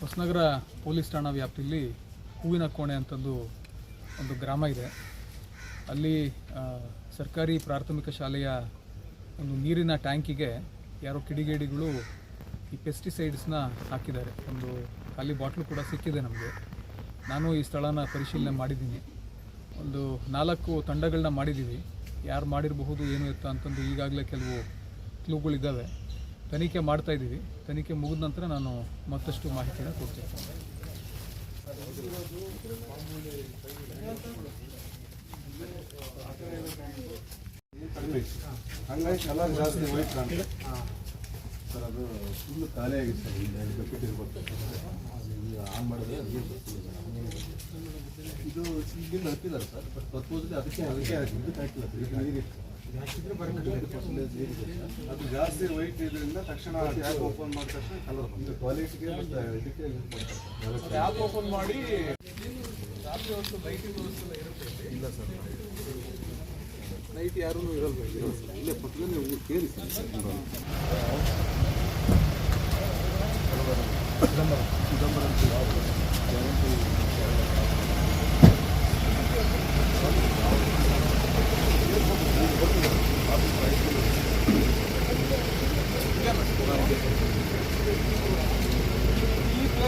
Hosanagara police ಠಾಣಾ ವ್ಯಾಪ್ತಿಯಲ್ಲಿ ಹೂವಿನ ಕೋಣೆ ಅಂತಂದು ಒಂದು ಗ್ರಾಮ ಇದೆ. ಅಲ್ಲಿ ಸರ್ಕಾರಿ ಪ್ರಾಥಮಿಕ ಶಾಲೆಯ ಒಂದು ನೀರಿನ ಟ್ಯಾಂಕಿಗೆ ಯಾರೋ ಕಿಡಿಗೇಡಿಗಳು ಈ ಪೆಸ್ಟಿಸೈಡ್ಸ್ನ ಹಾಕಿದ್ದಾರೆ. ಒಂದು ಖಾಲಿ ಬಾಟ್ಲು ಕೂಡ ಸಿಕ್ಕಿದೆ ನಮಗೆ. ನಾನು ಈ ಸ್ಥಳನ ಪರಿಶೀಲನೆ ಮಾಡಿದ್ದೀನಿ. ಒಂದು ನಾಲ್ಕು ತಂಡಗಳನ್ನ ಮಾಡಿದ್ದೀವಿ. ಯಾರು ಮಾಡಿರಬಹುದು ಏನು ಎತ್ತ ಅಂತಂದು ಈಗಾಗಲೇ ಕೆಲವು ಕ್ಲೂಗಳಿದ್ದಾವೆ. ತನಿಖೆ ಮಾಡ್ತಾ ಇದ್ದೀವಿ. ತನಿಖೆ ಮುಗಿದ ನಂತರ ನಾನು ಮತ್ತಷ್ಟು ಮಾಹಿತಿನ ಕೊಡ್ತೀನಿ. ಜಾಸ್ತಿ ಸರ್ ಅದು ಫುಲ್ ಖಾಲಿ ಆಗಿದೆ ಆನ್ ಮಾಡಿದ್ರೆ ಇದು ಹಾಕಿದ್ದಾರೆ ಸರ್ ಬಟ್ ಅದಕ್ಕೆ ಅದಕ್ಕೆ ಆಗಿದ್ದು ಕಾಯ್ತಿಲ್ಲ ಸರ್ ಇದು ನೀರಿತ್ತು. ಅದು ಜಾಸ್ತಿ ವೈಟ್ ಇದರಿಂದ ತಕ್ಷಣ ಟ್ಯಾಪ್ ಓಪನ್ ಮಾಡಿದ ತಕ್ಷಣ ಕಲರ್ ಕ್ವಾಲಿಟಿಗೆ ಇದಕ್ಕೆ ಯೂಸ್ ಮಾಡ್ತಾರೆ. ಸರ್. ಓಪನ್ ಮಾಡಿ ರಾತ್ರಿ ಹೊತ್ತು ಲೈಟಿಂಗ್ ವ್ಯವಸ್ಥೆ ಇರುತ್ತೆ ಇಲ್ಲ. ಸರ್. ನೈಟ್ ಯಾರೂ ಇರಲ್ಲ ಇಲ್ಲೇ. ಪಕ್ಕದಲ್ಲಿ ನೀವು ಕೇಳಿ ಸರ್. ಈ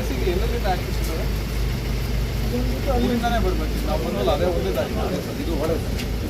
ಪ್ಲೇಸಿಗೆ ಎಲ್ಲರಿಂದ ಇದ್ದಾವೆ ಅಲ್ಲಿಂದಾನೇ ಬರ್ಬೇಕು ನಾವು ಬಂದಲ್ಲ ಅದೇ ಒಂದೇ ದಾರಿ ಇದು ಒಳ್ಳೆ ಸರ್